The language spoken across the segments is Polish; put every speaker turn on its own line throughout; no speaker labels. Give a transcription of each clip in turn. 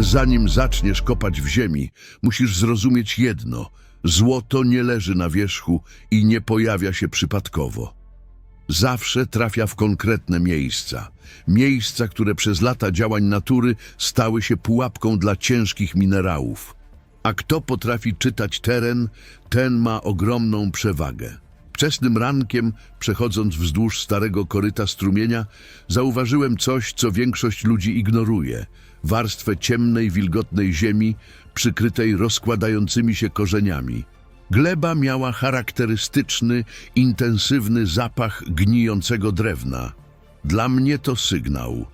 Zanim zaczniesz kopać w ziemi, musisz zrozumieć jedno. Złoto nie leży na wierzchu i nie pojawia się przypadkowo. Zawsze trafia w konkretne miejsca. Miejsca, które przez lata działań natury stały się pułapką dla ciężkich minerałów. A kto potrafi czytać teren, ten ma ogromną przewagę. Wczesnym rankiem, przechodząc wzdłuż starego koryta strumienia, zauważyłem coś, co większość ludzi ignoruje. Warstwę ciemnej, wilgotnej ziemi, przykrytej rozkładającymi się korzeniami. Gleba miała charakterystyczny, intensywny zapach gnijącego drewna. Dla mnie to sygnał.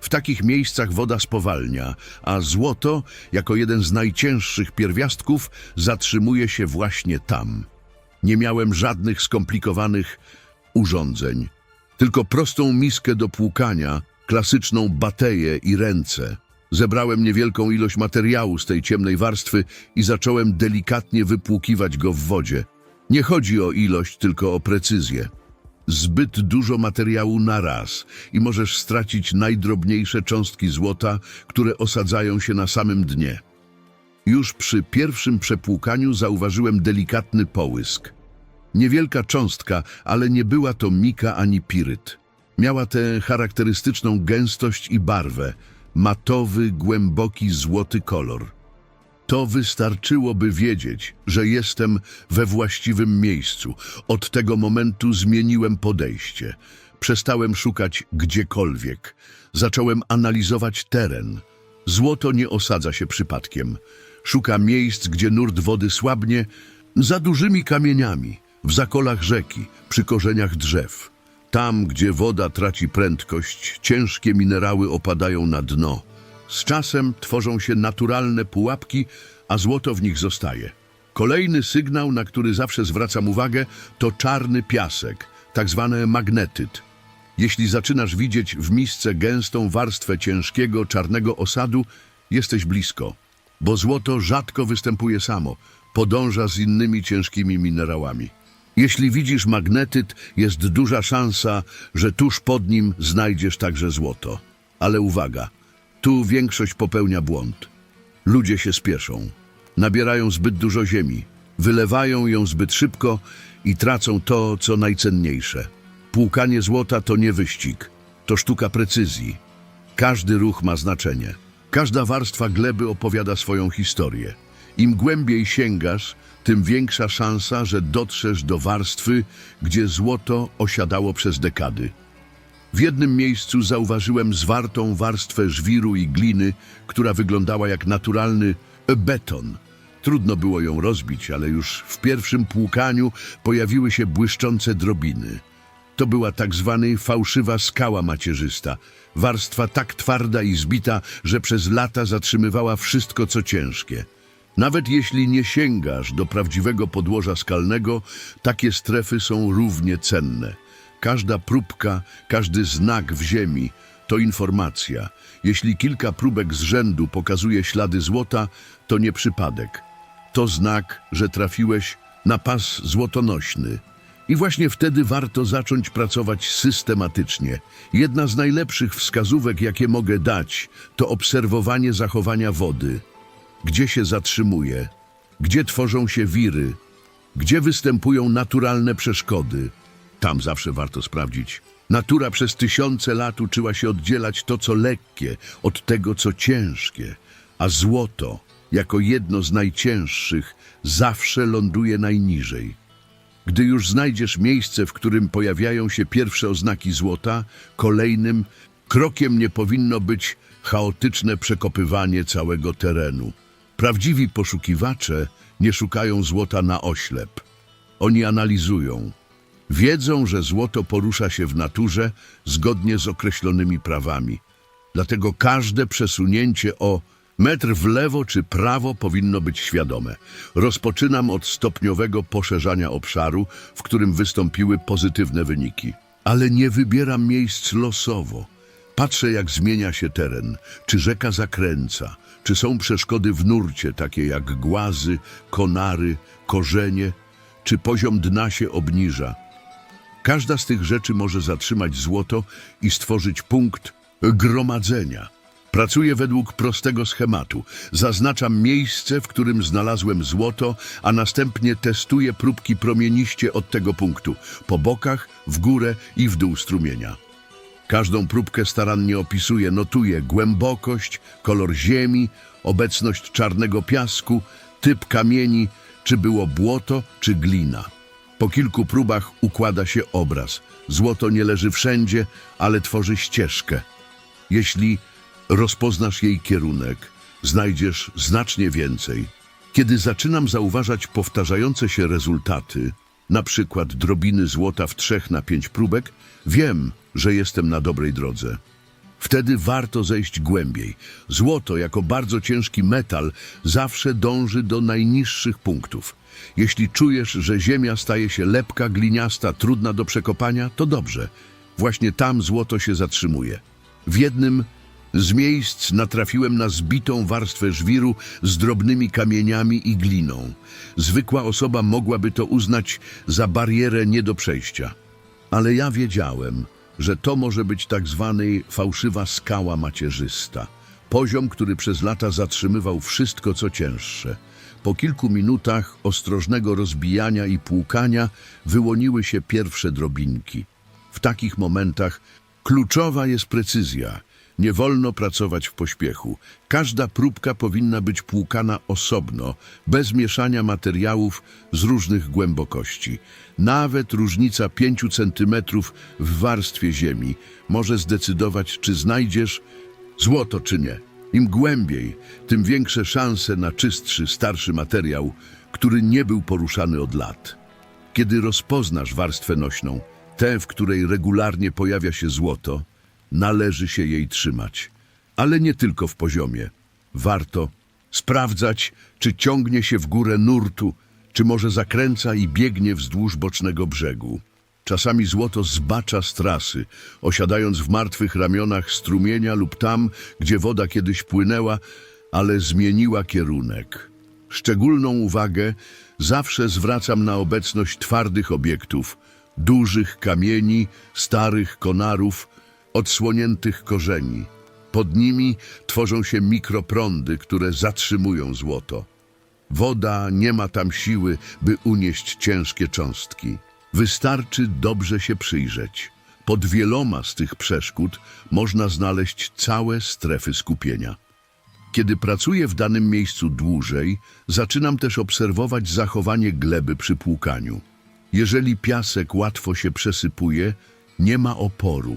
W takich miejscach woda spowalnia, a złoto, jako jeden z najcięższych pierwiastków, zatrzymuje się właśnie tam. Nie miałem żadnych skomplikowanych urządzeń, tylko prostą miskę do płukania, klasyczną bateję i ręce. Zebrałem niewielką ilość materiału z tej ciemnej warstwy i zacząłem delikatnie wypłukiwać go w wodzie. Nie chodzi o ilość, tylko o precyzję. Zbyt dużo materiału na raz i możesz stracić najdrobniejsze cząstki złota, które osadzają się na samym dnie. Już przy pierwszym przepłukaniu zauważyłem delikatny połysk. Niewielka cząstka, ale nie była to mika ani piryt. Miała tę charakterystyczną gęstość i barwę, matowy, głęboki, złoty kolor. To wystarczyło, by wiedzieć, że jestem we właściwym miejscu. Od tego momentu zmieniłem podejście. Przestałem szukać gdziekolwiek. Zacząłem analizować teren. Złoto nie osadza się przypadkiem. Szuka miejsc, gdzie nurt wody słabnie, za dużymi kamieniami, w zakolach rzeki, przy korzeniach drzew. Tam, gdzie woda traci prędkość, ciężkie minerały opadają na dno. Z czasem tworzą się naturalne pułapki, a złoto w nich zostaje. Kolejny sygnał, na który zawsze zwracam uwagę, to czarny piasek, tak zwany magnetyt. Jeśli zaczynasz widzieć w misce gęstą warstwę ciężkiego, czarnego osadu, jesteś blisko, bo złoto rzadko występuje samo, podąża z innymi ciężkimi minerałami. Jeśli widzisz magnetyt, jest duża szansa, że tuż pod nim znajdziesz także złoto. Ale uwaga, tu większość popełnia błąd. Ludzie się spieszą, nabierają zbyt dużo ziemi, wylewają ją zbyt szybko i tracą to, co najcenniejsze. Płukanie złota to nie wyścig, to sztuka precyzji. Każdy ruch ma znaczenie. Każda warstwa gleby opowiada swoją historię. Im głębiej sięgasz, tym większa szansa, że dotrzesz do warstwy, gdzie złoto osiadało przez dekady. W jednym miejscu zauważyłem zwartą warstwę żwiru i gliny, która wyglądała jak naturalny beton. Trudno było ją rozbić, ale już w pierwszym płukaniu pojawiły się błyszczące drobiny. To była tak zwana fałszywa skała macierzysta. Warstwa tak twarda i zbita, że przez lata zatrzymywała wszystko, co ciężkie. Nawet jeśli nie sięgasz do prawdziwego podłoża skalnego, takie strefy są równie cenne. Każda próbka, każdy znak w ziemi to informacja. Jeśli kilka próbek z rzędu pokazuje ślady złota, to nie przypadek. To znak, że trafiłeś na pas złotonośny. I właśnie wtedy warto zacząć pracować systematycznie. Jedna z najlepszych wskazówek, jakie mogę dać, to obserwowanie zachowania wody. Gdzie się zatrzymuje, gdzie tworzą się wiry, gdzie występują naturalne przeszkody. Tam zawsze warto sprawdzić. Natura przez tysiące lat uczyła się oddzielać to, co lekkie, od tego, co ciężkie, a złoto, jako jedno z najcięższych, zawsze ląduje najniżej. Gdy już znajdziesz miejsce, w którym pojawiają się pierwsze oznaki złota, kolejnym krokiem nie powinno być chaotyczne przekopywanie całego terenu. Prawdziwi poszukiwacze nie szukają złota na oślep. Oni analizują. Wiedzą, że złoto porusza się w naturze zgodnie z określonymi prawami. Dlatego każde przesunięcie o metr w lewo czy prawo powinno być świadome. Rozpoczynam od stopniowego poszerzania obszaru, w którym wystąpiły pozytywne wyniki. Ale nie wybieram miejsc losowo. Patrzę, jak zmienia się teren, czy rzeka zakręca, czy są przeszkody w nurcie, takie jak głazy, konary, korzenie, czy poziom dna się obniża. Każda z tych rzeczy może zatrzymać złoto i stworzyć punkt gromadzenia. Pracuję według prostego schematu. Zaznaczam miejsce, w którym znalazłem złoto, a następnie testuję próbki promieniście od tego punktu, po bokach, w górę i w dół strumienia. Każdą próbkę starannie opisuję, notuję głębokość, kolor ziemi, obecność czarnego piasku, typ kamieni, czy było błoto, czy glina. Po kilku próbach układa się obraz. Złoto nie leży wszędzie, ale tworzy ścieżkę. Jeśli rozpoznasz jej kierunek, znajdziesz znacznie więcej. Kiedy zaczynam zauważać powtarzające się rezultaty, na przykład drobiny złota w trzech na pięć próbek, wiem, że jestem na dobrej drodze. Wtedy warto zejść głębiej. Złoto, jako bardzo ciężki metal, zawsze dąży do najniższych punktów. Jeśli czujesz, że ziemia staje się lepka, gliniasta, trudna do przekopania, to dobrze. Właśnie tam złoto się zatrzymuje. W jednym z miejsc natrafiłem na zbitą warstwę żwiru z drobnymi kamieniami i gliną. Zwykła osoba mogłaby to uznać za barierę nie do przejścia. Ale ja wiedziałem, że to może być tak zwany fałszywa skała macierzysta. Poziom, który przez lata zatrzymywał wszystko, co cięższe. Po kilku minutach ostrożnego rozbijania i płukania wyłoniły się pierwsze drobinki. W takich momentach kluczowa jest precyzja. Nie wolno pracować w pośpiechu. Każda próbka powinna być płukana osobno, bez mieszania materiałów z różnych głębokości. Nawet różnica 5 centymetrów w warstwie ziemi może zdecydować, czy znajdziesz złoto czy nie. Im głębiej, tym większe szanse na czystszy, starszy materiał, który nie był poruszany od lat. Kiedy rozpoznasz warstwę nośną, tę, w której regularnie pojawia się złoto, należy się jej trzymać. Ale nie tylko w poziomie. Warto sprawdzać, czy ciągnie się w górę nurtu, czy może zakręca i biegnie wzdłuż bocznego brzegu. Czasami złoto zbacza z trasy, osiadając w martwych ramionach strumienia lub tam, gdzie woda kiedyś płynęła, ale zmieniła kierunek. Szczególną uwagę zawsze zwracam na obecność twardych obiektów, dużych kamieni, starych konarów, odsłoniętych korzeni. Pod nimi tworzą się mikroprądy, które zatrzymują złoto. Woda nie ma tam siły, by unieść ciężkie cząstki. Wystarczy dobrze się przyjrzeć. Pod wieloma z tych przeszkód można znaleźć całe strefy skupienia. Kiedy pracuję w danym miejscu dłużej, zaczynam też obserwować zachowanie gleby przy płukaniu. Jeżeli piasek łatwo się przesypuje, nie ma oporu.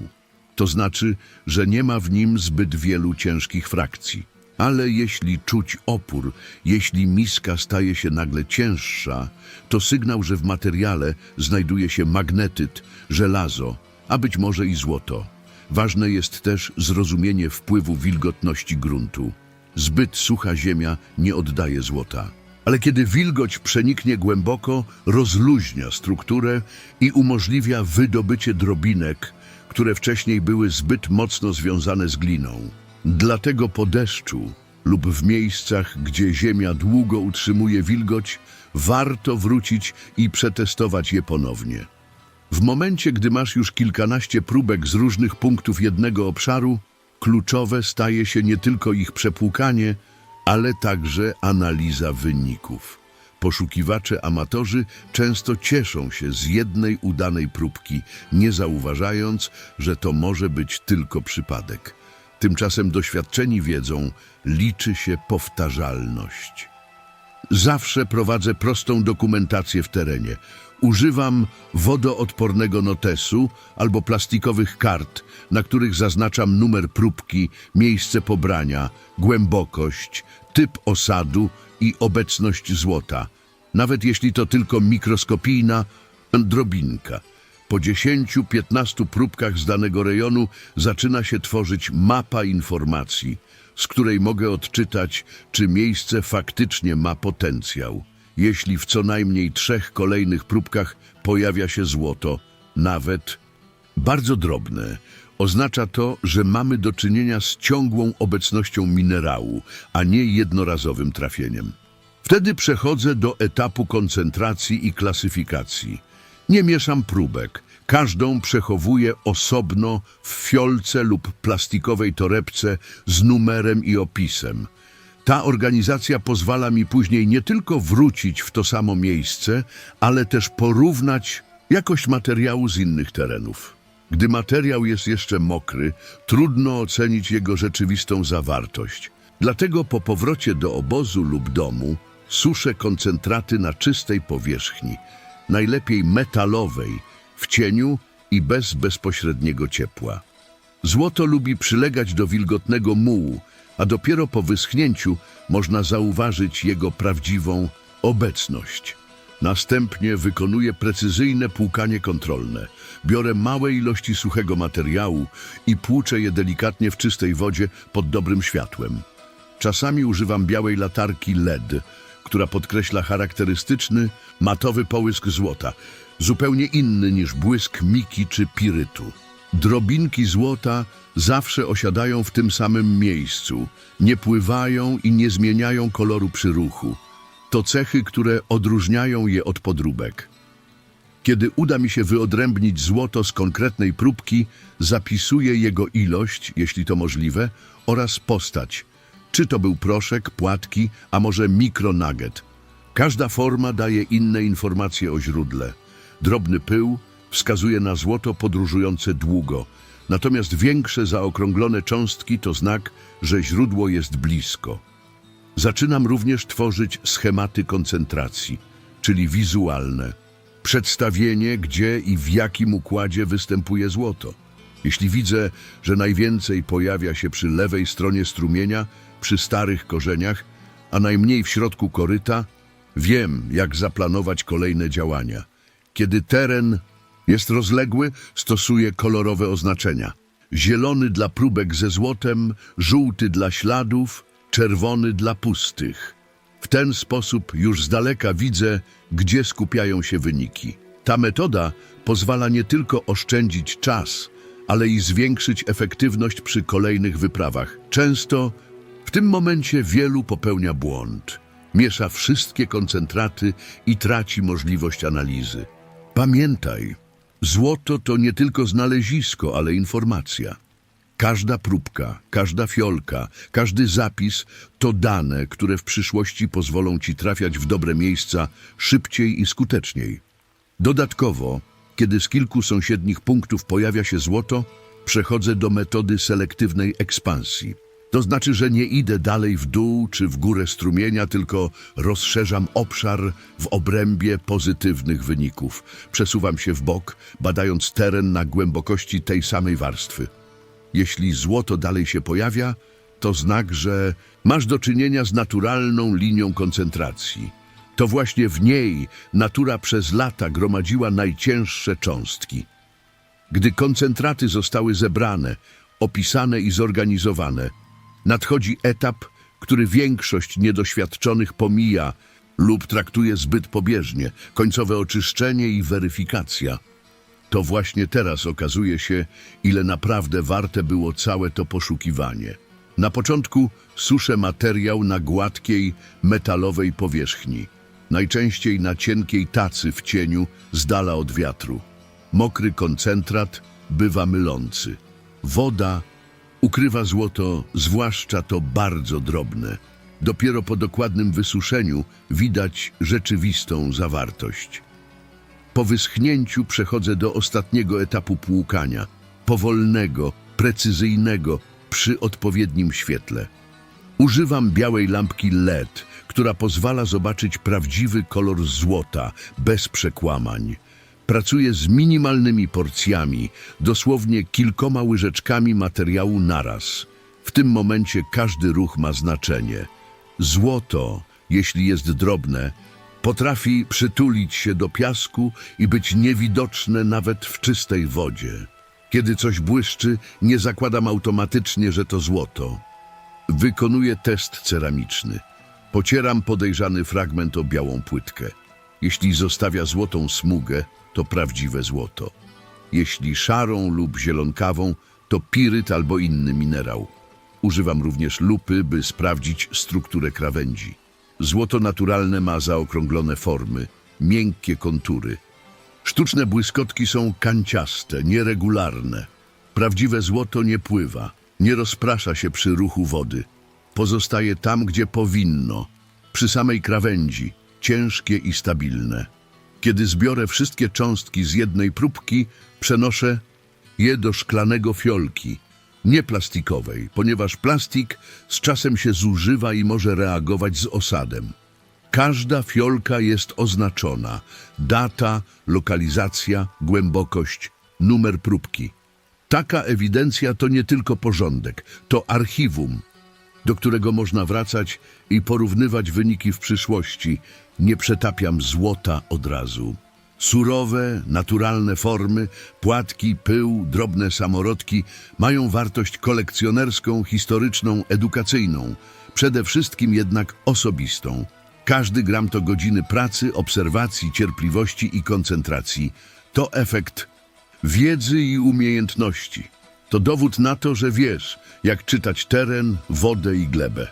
To znaczy, że nie ma w nim zbyt wielu ciężkich frakcji. Ale jeśli czuć opór, jeśli miska staje się nagle cięższa, to sygnał, że w materiale znajduje się magnetyt, żelazo, a być może i złoto. Ważne jest też zrozumienie wpływu wilgotności gruntu. Zbyt sucha ziemia nie oddaje złota. Ale kiedy wilgoć przeniknie głęboko, rozluźnia strukturę i umożliwia wydobycie drobinek, które wcześniej były zbyt mocno związane z gliną. Dlatego po deszczu lub w miejscach, gdzie ziemia długo utrzymuje wilgoć, warto wrócić i przetestować je ponownie. W momencie, gdy masz już kilkanaście próbek z różnych punktów jednego obszaru, kluczowe staje się nie tylko ich przepłukanie, ale także analiza wyników. Poszukiwacze amatorzy często cieszą się z jednej udanej próbki, nie zauważając, że to może być tylko przypadek. Tymczasem doświadczeni wiedzą, liczy się powtarzalność. Zawsze prowadzę prostą dokumentację w terenie. Używam wodoodpornego notesu albo plastikowych kart, na których zaznaczam numer próbki, miejsce pobrania, głębokość, typ osadu i obecność złota. Nawet jeśli to tylko mikroskopijna drobinka. Po 10-15 próbkach z danego rejonu zaczyna się tworzyć mapa informacji, z której mogę odczytać, czy miejsce faktycznie ma potencjał. Jeśli w co najmniej trzech kolejnych próbkach pojawia się złoto, nawet bardzo drobne, oznacza to, że mamy do czynienia z ciągłą obecnością minerału, a nie jednorazowym trafieniem. Wtedy przechodzę do etapu koncentracji i klasyfikacji. Nie mieszam próbek, Każdą przechowuję osobno w fiolce lub plastikowej torebce z numerem i opisem. Ta organizacja pozwala mi później nie tylko wrócić w to samo miejsce, ale też porównać jakość materiału z innych terenów. Gdy materiał jest jeszcze mokry, trudno ocenić jego rzeczywistą zawartość. Dlatego po powrocie do obozu lub domu suszę koncentraty na czystej powierzchni, najlepiej metalowej, w cieniu i bez bezpośredniego ciepła. Złoto lubi przylegać do wilgotnego mułu, a dopiero po wyschnięciu można zauważyć jego prawdziwą obecność. Następnie wykonuję precyzyjne płukanie kontrolne. Biorę małe ilości suchego materiału i płuczę je delikatnie w czystej wodzie pod dobrym światłem. Czasami używam białej latarki LED, która podkreśla charakterystyczny, matowy połysk złota, zupełnie inny niż błysk miki czy pirytu. Drobinki złota zawsze osiadają w tym samym miejscu, nie pływają i nie zmieniają koloru przy ruchu. To cechy, które odróżniają je od podróbek. Kiedy uda mi się wyodrębnić złoto z konkretnej próbki, zapisuję jego ilość, jeśli to możliwe, oraz postać. Czy to był proszek, płatki, a może mikronugget. Każda forma daje inne informacje o źródle. Drobny pył wskazuje na złoto podróżujące długo, natomiast większe zaokrąglone cząstki to znak, że źródło jest blisko. Zaczynam również tworzyć schematy koncentracji, czyli wizualne. Przedstawienie, gdzie i w jakim układzie występuje złoto. Jeśli widzę, że najwięcej pojawia się przy lewej stronie strumienia, przy starych korzeniach, a najmniej w środku koryta, wiem, jak zaplanować kolejne działania. Kiedy teren jest rozległy, stosuję kolorowe oznaczenia. Zielony dla próbek ze złotem, żółty dla śladów, czerwony dla pustych. W ten sposób już z daleka widzę, gdzie skupiają się wyniki. Ta metoda pozwala nie tylko oszczędzić czas, ale i zwiększyć efektywność przy kolejnych wyprawach. Często tym momencie wielu popełnia błąd. Miesza wszystkie koncentraty i traci możliwość analizy. Pamiętaj, złoto to nie tylko znalezisko, ale informacja. Każda próbka, każda fiolka, każdy zapis to dane, które w przyszłości pozwolą Ci trafiać w dobre miejsca szybciej i skuteczniej. Dodatkowo, kiedy z kilku sąsiednich punktów pojawia się złoto, przechodzę do metody selektywnej ekspansji. To znaczy, że nie idę dalej w dół czy w górę strumienia, tylko rozszerzam obszar w obrębie pozytywnych wyników. Przesuwam się w bok, badając teren na głębokości tej samej warstwy. Jeśli złoto dalej się pojawia, to znak, że masz do czynienia z naturalną linią koncentracji. To właśnie w niej natura przez lata gromadziła najcięższe cząstki. Gdy koncentraty zostały zebrane, opisane i zorganizowane, nadchodzi etap, który większość niedoświadczonych pomija lub traktuje zbyt pobieżnie końcowe oczyszczenie i weryfikacja. To właśnie teraz okazuje się, ile naprawdę warte było całe to poszukiwanie. Na początku suszę materiał na gładkiej, metalowej powierzchni, najczęściej na cienkiej tacy w cieniu, z dala od wiatru. Mokry koncentrat bywa mylący. Woda ukrywa złoto, zwłaszcza to bardzo drobne. Dopiero po dokładnym wysuszeniu widać rzeczywistą zawartość. Po wyschnięciu przechodzę do ostatniego etapu płukania, powolnego, precyzyjnego, przy odpowiednim świetle. Używam białej lampki LED, która pozwala zobaczyć prawdziwy kolor złota, bez przekłamań. Pracuję z minimalnymi porcjami, dosłownie kilkoma łyżeczkami materiału naraz. W tym momencie każdy ruch ma znaczenie. Złoto, jeśli jest drobne, potrafi przytulić się do piasku i być niewidoczne nawet w czystej wodzie. Kiedy coś błyszczy, nie zakładam automatycznie, że to złoto. Wykonuję test ceramiczny. Pocieram podejrzany fragment o białą płytkę. Jeśli zostawia złotą smugę, to prawdziwe złoto. Jeśli szarą lub zielonkawą, to piryt albo inny minerał. Używam również lupy, by sprawdzić strukturę krawędzi. Złoto naturalne ma zaokrąglone formy, miękkie kontury. Sztuczne błyskotki są kanciaste, nieregularne. Prawdziwe złoto nie pływa, nie rozprasza się przy ruchu wody. Pozostaje tam, gdzie powinno, przy samej krawędzi, ciężkie i stabilne. Kiedy zbiorę wszystkie cząstki z jednej próbki, przenoszę je do szklanego fiolki, nie plastikowej, ponieważ plastik z czasem się zużywa i może reagować z osadem. Każda fiolka jest oznaczona. Data, lokalizacja, głębokość, numer próbki. Taka ewidencja to nie tylko porządek, to archiwum, do którego można wracać i porównywać wyniki w przyszłości. Nie przetapiam złota od razu. Surowe, naturalne formy, płatki, pył, drobne samorodki mają wartość kolekcjonerską, historyczną, edukacyjną, przede wszystkim jednak osobistą. Każdy gram to godziny pracy, obserwacji, cierpliwości i koncentracji. To efekt wiedzy i umiejętności. To dowód na to, że wiesz, jak czytać teren, wodę i glebę.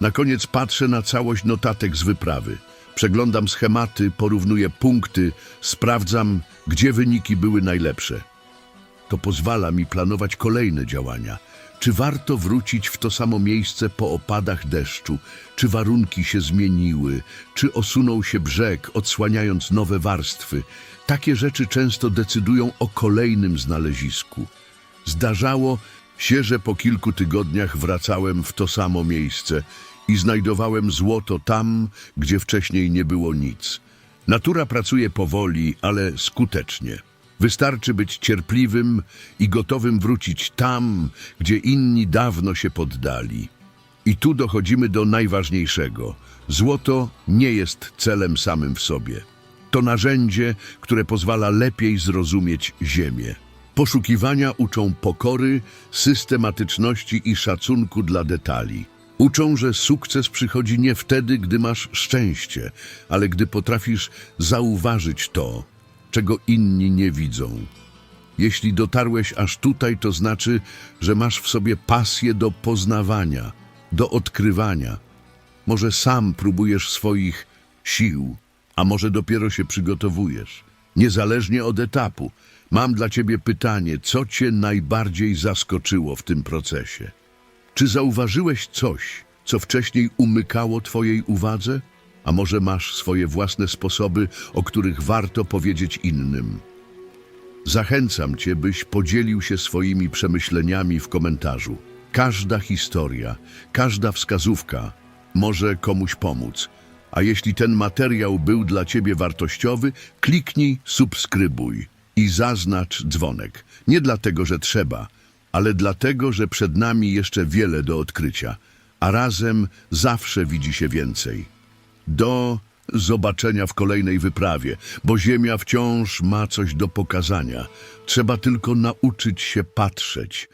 Na koniec patrzę na całość notatek z wyprawy. Przeglądam schematy, porównuję punkty, sprawdzam, gdzie wyniki były najlepsze. To pozwala mi planować kolejne działania. Czy warto wrócić w to samo miejsce po opadach deszczu? Czy warunki się zmieniły? Czy osunął się brzeg, odsłaniając nowe warstwy? Takie rzeczy często decydują o kolejnym znalezisku. Zdarzało się, że po kilku tygodniach wracałem w to samo miejsce i znajdowałem złoto tam, gdzie wcześniej nie było nic. Natura pracuje powoli, ale skutecznie. Wystarczy być cierpliwym i gotowym wrócić tam, gdzie inni dawno się poddali. I tu dochodzimy do najważniejszego. Złoto nie jest celem samym w sobie. To narzędzie, które pozwala lepiej zrozumieć Ziemię. Poszukiwania uczą pokory, systematyczności i szacunku dla detali. Uczą, że sukces przychodzi nie wtedy, gdy masz szczęście, ale gdy potrafisz zauważyć to, czego inni nie widzą. Jeśli dotarłeś aż tutaj, to znaczy, że masz w sobie pasję do poznawania, do odkrywania. Może sam próbujesz swoich sił, a może dopiero się przygotowujesz. Niezależnie od etapu, mam dla ciebie pytanie, co cię najbardziej zaskoczyło w tym procesie? Czy zauważyłeś coś, co wcześniej umykało twojej uwadze? A może masz swoje własne sposoby, o których warto powiedzieć innym? Zachęcam cię, byś podzielił się swoimi przemyśleniami w komentarzu. Każda historia, każda wskazówka może komuś pomóc. A jeśli ten materiał był dla ciebie wartościowy, kliknij subskrybuj i zaznacz dzwonek. Nie dlatego, że trzeba, ale dlatego, że przed nami jeszcze wiele do odkrycia, a razem zawsze widzi się więcej. Do zobaczenia w kolejnej wyprawie, bo Ziemia wciąż ma coś do pokazania. Trzeba tylko nauczyć się patrzeć,